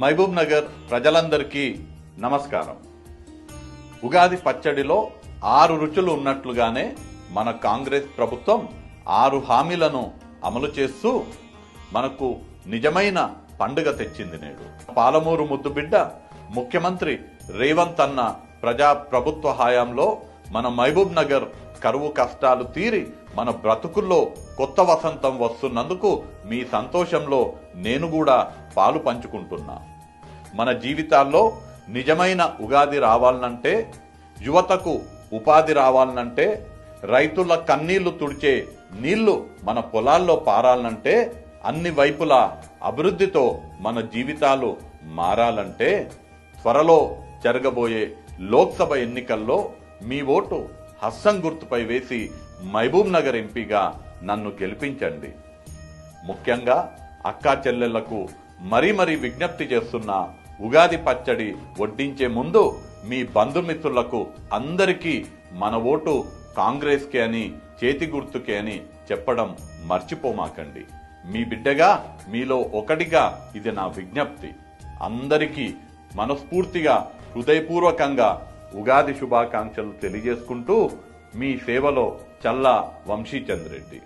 మహబూబ్ నగర్ ప్రజలందరికీ నమస్కారం. ఉగాది పచ్చడిలో ఆరు రుచులు ఉన్నట్లుగానే మన కాంగ్రెస్ ప్రభుత్వం ఆరు హామీలను అమలు చేస్తూ మనకు నిజమైన పండుగ తెచ్చింది నేడు. పాలమూరు ముద్దుబిడ్డ ముఖ్యమంత్రి రేవంత్ అన్న ప్రజా ప్రభుత్వ హయాంలో మన మహబూబ్ నగర్ కరువు కష్టాలు తీరి మన బ్రతుకుల్లో కొత్త వసంతం వస్తున్నందుకు మీ సంతోషంలో నేను కూడా పాలు పంచుకుంటున్నా. మన జీవితాల్లో నిజమైన ఉగాది రావాలనంటే యువతకు ఉపాధి రావాలనంటే రైతుల కన్నీళ్ళు తుడిచే నీళ్ళు మన పొలాల్లో పారాలంటే అన్ని వైపులా అభివృద్ధితో మన జీవితాలు మారాలంటే త్వరలో జరగబోయే లోక్సభ ఎన్నికల్లో మీ ఓటు హస్సం గుర్తుపై వేసి మహబూబ్ నగర్ ఎంపీగా నన్ను గెలిపించండి. ముఖ్యంగా అక్కా చెల్లెళ్ళకు మరీ మరీ విజ్ఞప్తి చేస్తున్న ఉగాది పచ్చడి వడ్డించే ముందు మీ బంధుమిత్రులకు అందరికీ మన ఓటు కాంగ్రెస్కి అని చేతి గుర్తుకే అని చెప్పడం మర్చిపోమాకండి. మీ బిడ్డగా మీలో ఒకటిగా ఇది నా విజ్ఞప్తి. అందరికీ మనస్ఫూర్తిగా హృదయపూర్వకంగా ఉగాది శుభాకాంక్షలు తెలియజేసుకుంటూ మీ సేవలో చల్లా వంశీచంద్రెడ్డి.